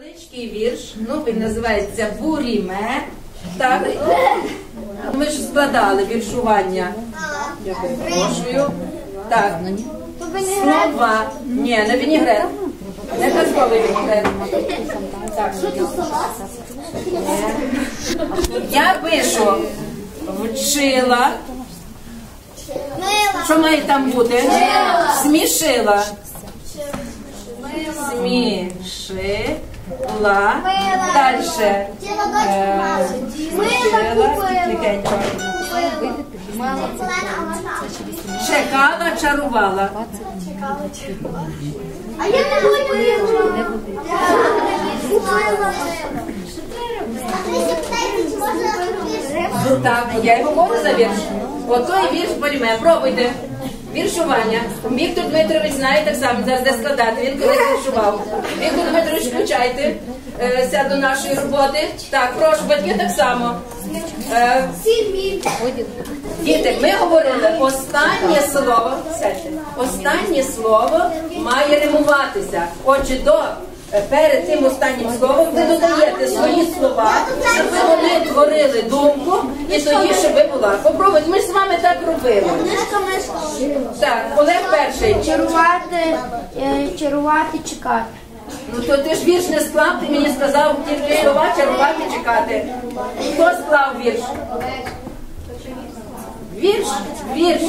Невеличкий вірш, ну він називається Буріме. Так. Ми ж складали віршування. Я перепрошую. Так. Слова. Ні, не вінігрет. Не казковий вінігрет. Так. Я пишу вчила. Що має там бути? Смішила. Смішила. Дальше. Е, Смішила. Тихенько. Чекала, чарувала. А я не буду. Так, я його можу за вірш. Отой вірш поліме. Пробуйте. Віршування. Віктор Дмитрович знає так само, зараз де складати. Він колись віршував. Віктор Дмитрович, включайте е, до нашої роботи. Так, прошу, батьки так само. Е, Діти, ми говорили, останнє слово, останнє слово має римуватися. Отже, до е, перед тим останнім словом ви додаєте свої слова, щоб вони творили думку, і тоді, щоб ви була. Попробуйте, ми ж з вами так робили. Так, Олег перший. Чарувати, е, чарувати, чекати. Ну то ти ж вірш не склав, ти мені сказав тільки слова чарувати, чекати. Хто склав вірш? Вірш, вірш.